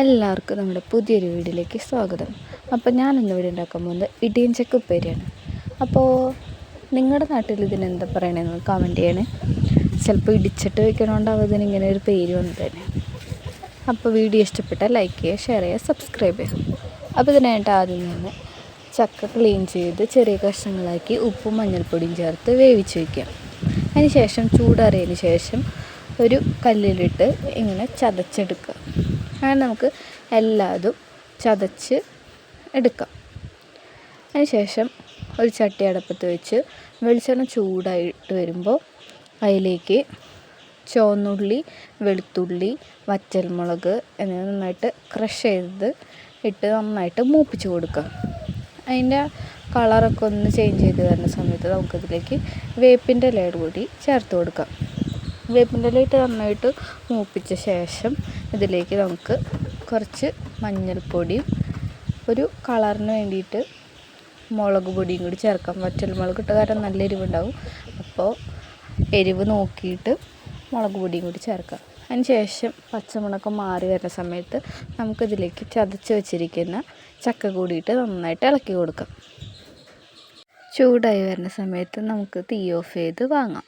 എല്ലാവർക്കും നമ്മുടെ പുതിയൊരു വീഡിയോയിലേക്ക് സ്വാഗതം. അപ്പോൾ ഞാൻ ഇന്ന് ഇവിടെ ഉണ്ടാക്കാൻ പോകുന്നത് ഇടിയൻ ചക്ക ഉപ്പേരിയാണ്. അപ്പോൾ നിങ്ങളുടെ നാട്ടിൽ ഇതിനെന്താ പറയണതെന്ന് കമന്റ് ചെയ്യണേ. ചിലപ്പോൾ ഇടിച്ചിട്ട് വെക്കണോണ്ടാവും ഇതിനിങ്ങനെ ഒരു പേര് വന്നത് തന്നെ അപ്പോൾ വീഡിയോ ഇഷ്ടപ്പെട്ടാൽ ലൈക്ക് ചെയ്യുക ഷെയർ ചെയ്യുക സബ്സ്ക്രൈബ് ചെയ്യുക. അപ്പോൾ ഇതിനായിട്ട് ആദ്യം തന്നെ ചക്ക ക്ലീൻ ചെയ്ത് ചെറിയ കഷ്ണങ്ങളാക്കി ഉപ്പും മഞ്ഞൾപ്പൊടിയും ചേർത്ത് വേവിച്ച് വയ്ക്കുക അതിന് ശേഷം ചൂടാറിയതിന് ശേഷം ഒരു കല്ലിലിട്ട് ഇങ്ങനെ ചതച്ചെടുക്കുക. അങ്ങനെ നമുക്ക് എല്ലാതും ചതച്ച് എടുക്കാം. അതിനുശേഷം ഒരു ചട്ടി അടപ്പത്ത് വെച്ച് വെളിച്ചെണ്ണ ചൂടായിട്ട് വരുമ്പോൾ അതിലേക്ക് ചുവന്നുള്ളി വെളുത്തുള്ളി വറ്റൽമുളക് എന്നിവ നന്നായിട്ട് ക്രഷ് ചെയ്ത് ഇട്ട് നന്നായിട്ട് മൂപ്പിച്ച് കൊടുക്കുക അതിന്റെ കളറൊക്കെ ഒന്ന് ചേഞ്ച് ചെയ്ത് വരുന്ന സമയത്ത് നമുക്കതിലേക്ക് വേപ്പിന്റെ ഇലയുടെ കൂടി ചേർത്ത് കൊടുക്കാം. വേപ്പിന്റെ ഇല ഇട്ട് നന്നായിട്ട് മൂപ്പിച്ച ശേഷം ഇതിലേക്ക് നമുക്ക് കുറച്ച് മഞ്ഞൾപ്പൊടിയും ഒരു കളറിന് വേണ്ടിയിട്ട് മുളക് പൊടിയും കൂടി ചേർക്കാം. വറ്റൽ മുളക് ഇട്ട കാരണം നല്ല എരിവുണ്ടാവും. അപ്പോൾ എരിവ് നോക്കിയിട്ട് മുളക് പൊടിയും കൂടി ചേർക്കാം. അതിന് ശേഷം പച്ചമുളക് മാറി വരുന്ന സമയത്ത് നമുക്കിതിലേക്ക് ചതച്ച് വെച്ചിരിക്കുന്ന ചക്ക കൂടിയിട്ട് നന്നായിട്ട് ഇളക്കി കൊടുക്കാം. ചൂടായി വരുന്ന സമയത്ത് നമുക്ക് തീ ഓഫ് ചെയ്ത് വാങ്ങാം.